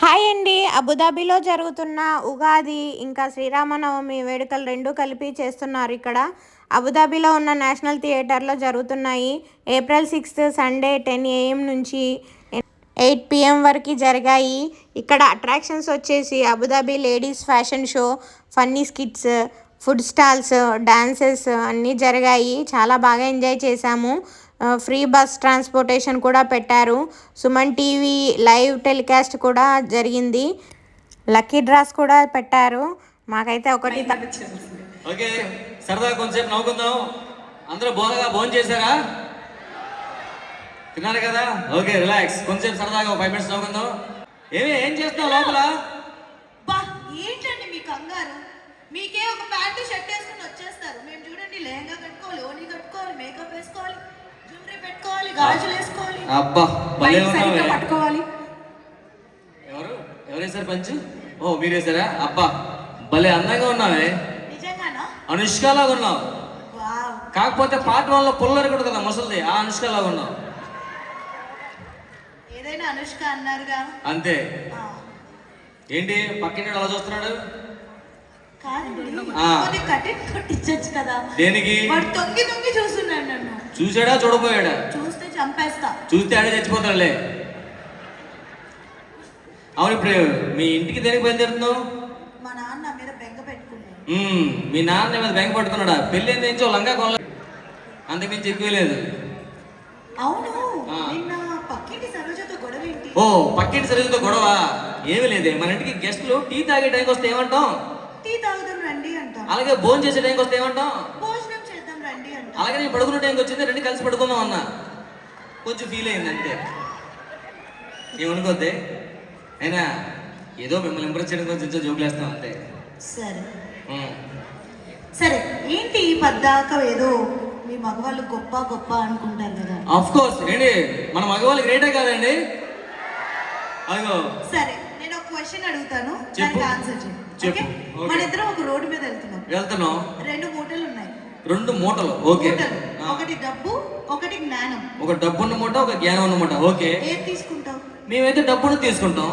Hi అండి. అబుదాబిలో జరుగుతున్న ఉగాది ఇంకా శ్రీరామనవమి వేడుకలు రెండు కలిపి చేస్తున్నారు ఇక్కడ. అబుదాబిలో ఉన్న నేషనల్ థియేటర్లో జరుగుతున్నాయి. April sixth Sunday ten AM నుంచి ఎయిట్ పిఎం వరకు జరిగాయి. ఇక్కడ అట్రాక్షన్స్ వచ్చేసి Abu Dhabi ladies fashion show funny skits food stalls dances అన్నీ జరిగాయి. చాలా బాగా ఎంజాయ్ చేశాము. ఫ్రీ బస్ ట్రాన్స్పోర్టేషన్ కూడా పెట్టారు. సుమన్ టీవీ లైవ్ టెలికాస్ట్ కూడా జరిగింది. లక్కీ డ్రాస్ కూడా పెట్టారు. మాకైతే ఒకటి ఓకే సరదాగా కొంచెంసేపు నవ్వుకుందాం. అందరూ బాగా భోజనం చేశారా? తిన్నారు కదా? Okay relax. కొంచెంసేపు సరదాగా ఫైవ్ మినిట్స్ నవ్వుకుందాం. ఏమి ఏం చేస్తున్నావు లోపల? బా ఏంటండి మీ కంగారు? మీకే ఒక ప్యాంటు షర్ట్ వేసుకుని వచ్చేస్తారు. మేము చూడండి లెహంగా కట్టుకోవాలి ఓని కట్టుకోవాలి మేకప్ వేసుకోవాలి. పెట్టుకోవాలి గాజులు వేసుకోవాలి. అబ్బా భలే బైక్ సరిగ్గా ఉన్నావే పట్టుకోవాలి. ఎవరు? ఎవరు వేశారు పంచు? ఓ మీరు వేశారా అబ్బా భలే అందంగా ఉన్నావే. నిజంగానా? అనుష్కలాగా ఉన్నావు. కాకపోతే పాట వల్ల పుల్లరి కూడా కదా ముసలిది. ఆ అనుష్కలాగా ఉన్నావు. ఏదైనా అనుష్క అన్నారుగా. అంతే. ఏంటి? పక్కింటి అలా చూస్తున్నాడు కాదండి ఆ. కొద్ది కటింగ్ కొట్టించచ్చు కదా. దేనికి? వాడు తొంగి తొంగి చూస్తున్నాడు నన్ను. చూసాడా చూడపోయాడా చూస్తే చంపేస్తా. చూస్తే ఆడే చచ్చిపోతాడులే. అవును ఇప్పుడు మీ ఇంటికి దేనికి బయలుదేరుతున్నావు? మా నాన్న మీద బెంగ పెట్టుకున్నాడు. మీ నాన్న మీద బెంగ పట్టుకున్నాడా పెళ్ళి ఏంది లంగా కొనలే. అంతకుమించి ఎక్కువ లేదు. అవును. నిన్న పక్కింటి సరోజతో గొడవ ఏంటి ఓ పక్కింటి సరిగ్గా గొడవ? ఏమీ లేదే. మన ఇంటికి గెస్టులు టీ తాగే టైంకి వస్తే ఏమంటాం? టీ తాగుదాం రండి అంటాం అలాగే భోజనం చేసే టైంకి వస్తే ఏమంటాం? భోజనం చేద్దాం రండి అంటాం అలాగే నేను పడుకునే టైంకి వచ్చింది రెండు కలిసి పడుకుందాం అన్న. కొంచెం ఫీల్ అయింది అంతే. ఏమనుకోద్దే అయినా ఏదో మిమ్మల్ని ఇంప్రెస్ చేయడం కొంచెం జోకులు వేస్తాం అంతే. సరే. సరే ఏంటి ఈ పద్దాక ఏదో మీ మగవాళ్ళు గొప్ప గొప్ప అనుకుంటారు కదా? ఆఫ్ కోర్స్ ఏంటి? మన మగవాళ్ళు గ్రేటే కాదండి? అదిగో. సరే నేను ఒక క్వశ్చన్ అడుగుతాను. దానికి ఆన్సర్ చేయి చెప్పు. మన ఇద్దరం ఒక రోడ్డు మీద వెళ్తున్నాం. వెళ్తున్నాం రెండు మూటలు ఉన్నాయి రెండు మూటలు. ఓకే. ఒకటి డబ్బు ఒకటి జ్ఞానం. ఒక డబ్బు ఉన్న మూట ఒక జ్ఞానం ఉన్న మూట. ఓకే. ఏది తీసుకుంటాం మేమైతే డబ్బును తీసుకుంటాం.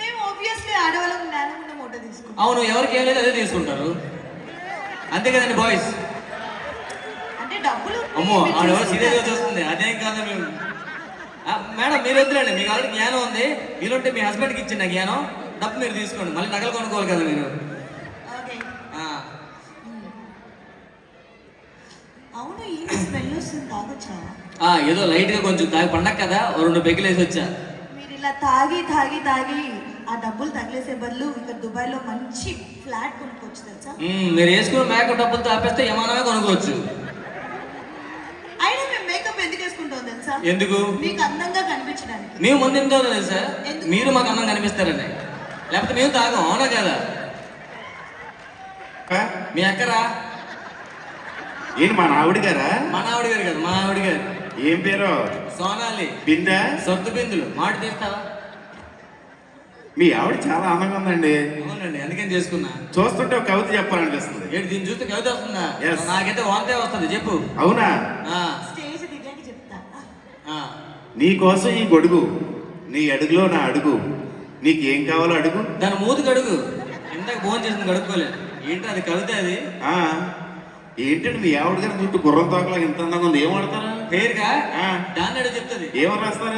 మేము ఆబ్వియస్లీ ఆడవాళ్ళం జ్ఞానం ఉన్న మూట తీసుకుంటాం. అవును ఎవరికి ఏం లేదు అదే తీసుకుంటారు. అంతే కదండి బాయ్స్? అంటే డబ్బులు అమ్మో చూసుకుంటారు. సీరియస్గా చూస్తుంది. అదేం కాదు మేము. మేడం మీరు వద్దులేండి. మీకు ఆల్రెడీ జ్ఞానం ఉంది. మీరుంటే మీ హస్బెండ్కి ఇచ్చిన జ్ఞానం. డబ్బు మీరు తీసుకోండి. మళ్ళీ నగలు కొనుక్కోవాలి కదా మీరు. అవును ఏంటి స్మెల్ వస్తుంది తాగొచ్చా? ఆ, ఏదో లైట్గా కొంచెం తాగి పండగ కదా రెండు పెగ్గులు వేసి వచ్చా. మీరు ఇలా తాగి తాగి తాగి ఆ డబ్బులు తగిలేసే బదులు ఇక్కడ దుబాయ్లో మంచి ఫ్లాట్ కొనుక్కోవచ్చు తెలుసా? మీరు వేసుకున్న మేకప్ డబ్బులతో ఆపేస్తే యమానమే కొనుక్కోవచ్చు. అయినా మేము మేకప్ ఎందుకు వేసుకుంటాం తెలుసా? ఎందుకు? మీకు అందంగా కనిపించడానికి. మేము ముందు ఎందుకు తెలుసా? మీరు మాకు అందం కనిపిస్తారని లేకపోతే మేము తాగం అవునా కదా? మీ అక్కరా? ఏంటి మా ఆవిడ గారా? మా ఆవిడ గారు కదా మా ఆవిడ గారు. ఏం పేరు? సోనాలి. బిందా? సొత్తు బిందులు. మాట తీస్తావా మీ ఆవిడ చాలా అందంగా ఉందండి. అవునండి అందుకని చేసుకున్నా? చూస్తుంటే ఒక కవిత చెప్పాలనిపిస్తుంది. ఏంటి దీన్ని చూస్తే కవిత వస్తుందా? Yes. నాకైతే వాంతే వస్తుంది చెప్పు. అవునా? ఆ, స్టేజ్ దిగాక చెప్తా. ఆ. నీ కోసం ఈ గొడుగు నీ అడుగులో నా అడుగు. నీకు ఏం కావాలో అడుగు. దాని మూతి కడుగు ఇందాక భోజనం చేసింది కడుక్కోలేదు ఏంటి అది కవిత అది? ఆ ఏంటండి మీ ఆవిడ గారి చుట్టూ గుర్రం తోకలా ఇంత అందంగా ఉంది. ఏం పేరుగా ఆ. దాన్ని అడుగు చెప్తుంది. ఏమని రాస్తారు?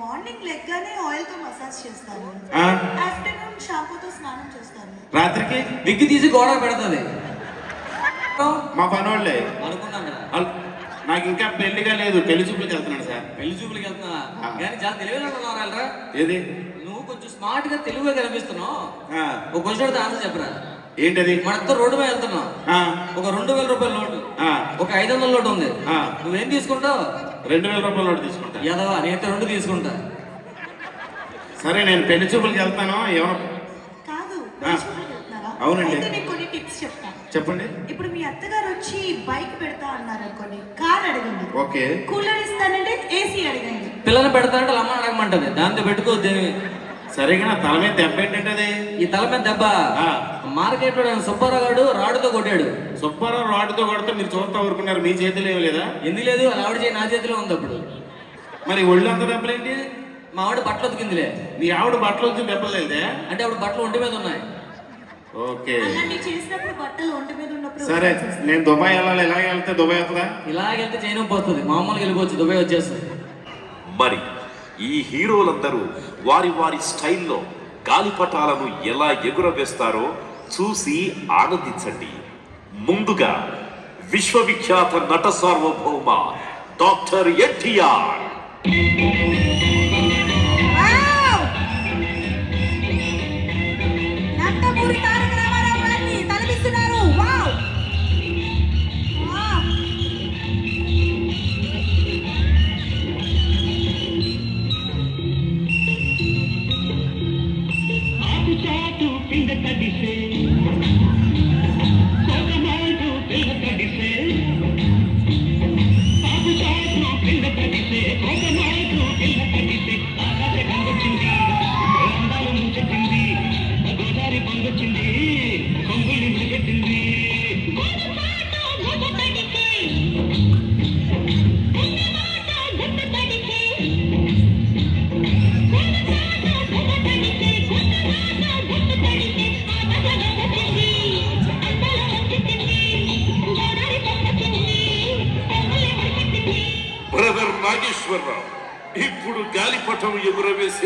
మార్నింగ్ లెగ్గానే ఆయిల్తో మసాజ్ చేస్తాను. ఆ, ఆఫ్టర్నూన్ షాంపూతో స్నానం చేస్తాను. రాత్రికి? విగ్గి తీసి గోడ పెడుతుంది. మా పనోళ్ళే. అనుకున్నాను కదా. అల్- నాకు ఇంకా పెళ్ళిగా లేదు. పెళ్ళి చూపులకు వెళ్తున్నాడు సార్. పెళ్ళి చూపులకి వెళ్తున్నా. కానీ చాలా తెలివిగా ఉన్నారా ఏది? నువ్వు కొంచెం స్మార్ట్గా తెలివిగా కనిపిస్తున్నావు. ఆ, ఒక అడిగితే ఆన్సర్ చెప్పరా? ఏంటది? మన ఇద్దరు రోడ్డు మీద వెళ్తున్నాం ఆ, ఒక రెండు వేల రూపాయల నోటు. ఆ, ఒక ఐదు వందల నోటు ఉంది. ఆ. నువ్వేం తీసుకుంటావు? రెండు వేల రూపాయలు నోటు తీసుకుంటా. యదవా నేనైతే రెండు తీసుకుంటా? సరే నేను పెళ్ళి చూపులకు వెళ్తాను. ఏమన్నా? అవునండి. కొన్ని టిప్స్ చెప్తాను చెప్పండి. ఇప్పుడు మీ అత్తగారు వచ్చి బైక్ పెడతా అన్నారు అనుకోండి కార్ అడగండి. ఓకే. కూలర్ ఇస్తానంటే ఏసీ అడగండి. పిల్లలు పెడతానంటే వాళ్ళ అమ్మ అడగమంటది. దాంతో పెట్టుకోవద్దు. సరిగా నా తల మీద దెబ్బ ఏంటంటే అది ఈ తల మీద దెబ్బ? ఆ. మార్కెట్లో సుబ్బారావు గారు రాడుతో కొట్టాడు. సుబ్బారావు రాడ్తో కొడితే మీరు చూస్తా ఊరుకున్నారు మీ చేతిలో ఏమి లేదా? ఎందుకు లేదు? ఆవిడ చేయి నా చేతిలో ఉంది అప్పుడు. మరి ఒళ్ళు అంత దెబ్బలేంటి? మా ఆవిడ బట్టలు ఉతికిందిలే. నీ ఆవిడ బట్టలు వచ్చి దెబ్బలేదే? అంటే ఆవిడ బట్టలు ఒంటి మీద ఉన్నాయి. ఓకే. అలాంటివి చేసినప్పుడు బట్టలు ఒంటి మీద ఉన్నప్పుడు సరే నేను దుబాయ్ వెళ్ళాలి ఇలాగే వెళ్తే దుబాయ్ అవుతుందా ఇలాగెళ్తే చైన్ పోతుంది మామూలుగా వెళ్ళిపోవచ్చు దుబాయ్ వచ్చేస్తుంది. మరి ఈ హీరోలందరూ వారి వారి స్టైల్లో గాలిపటాలను ఎలా ఎగురవేస్తారో చూసి ఆనందించండి. ముందుగా విశ్వవిఖ్యాత నట సార్వభౌమ డాక్టర్ ఎన్టీఆర్.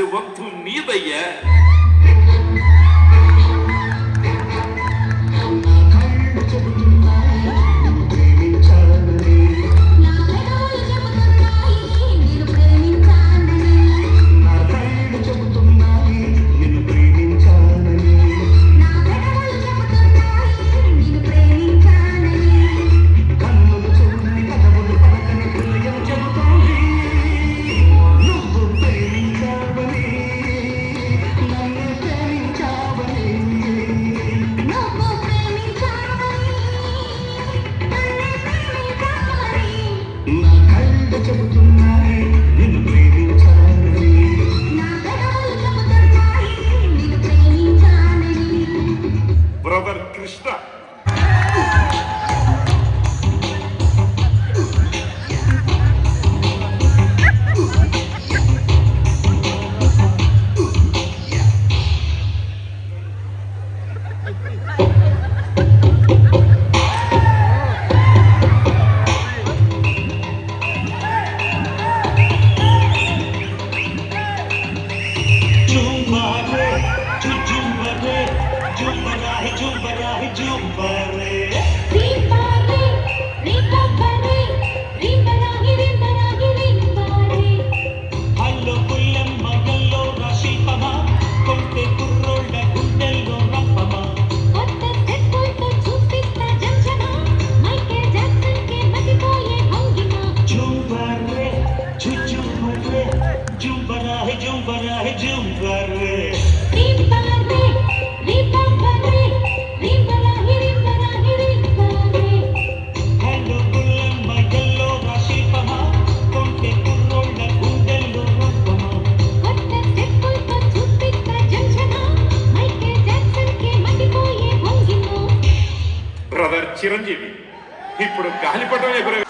ఎగురవేసే వంతు ఇప్పుడు గాలిపటం ఎగురవే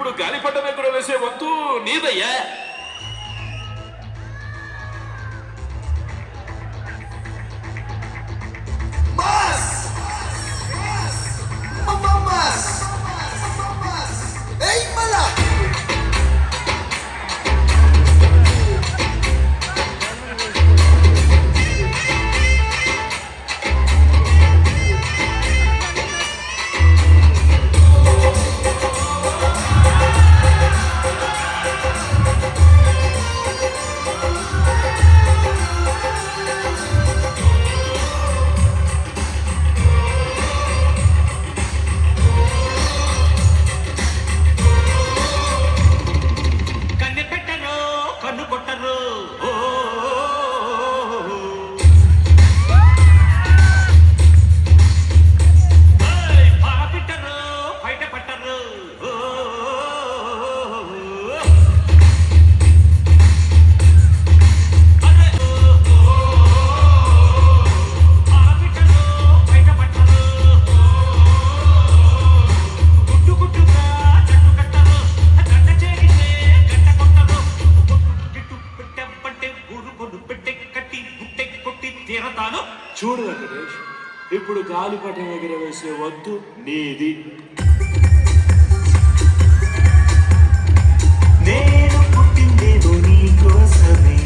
ఇప్పుడు గాలిపటమే కూడా వేసే వంతు నీదయ్యా. Ei, malandro! గాలిపటం వేసే వద్దు. నీది. నేను పుట్టింది నీ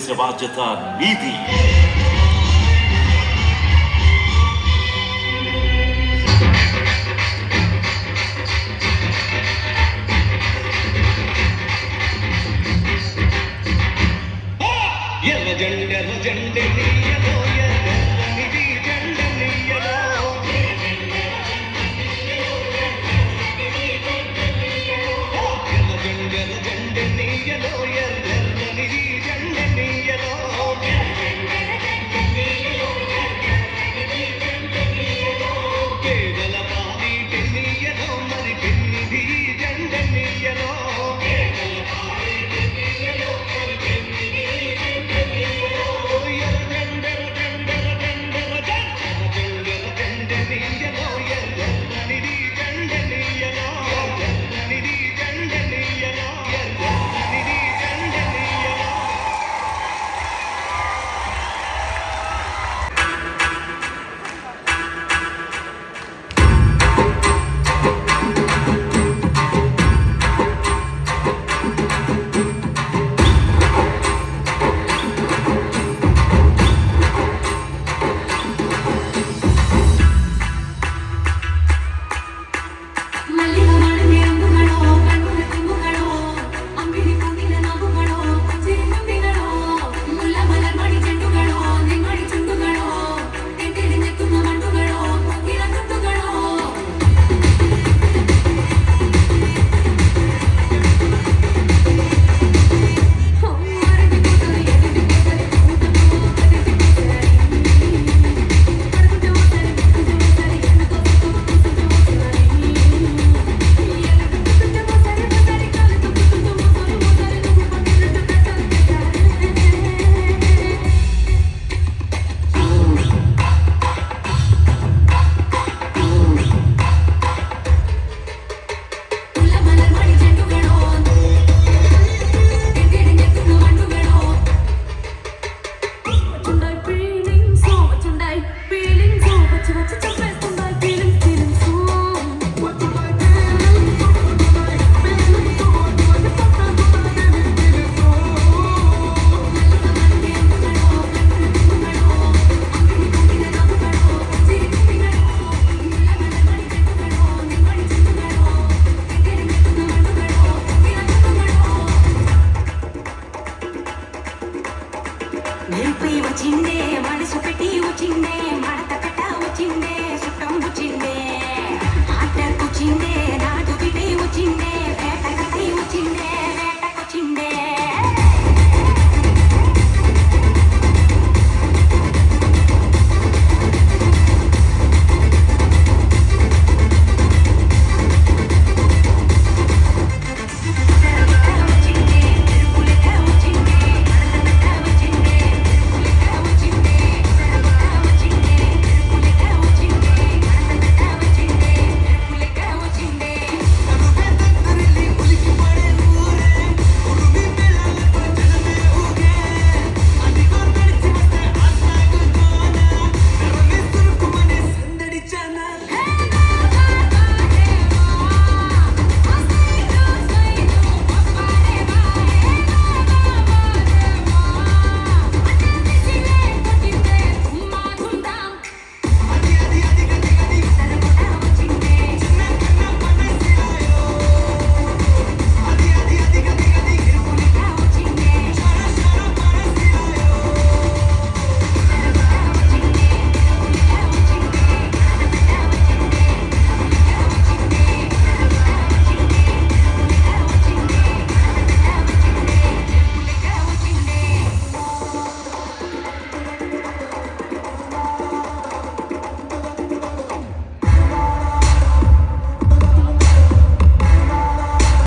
से का नीति। ये लजंडे लजंडे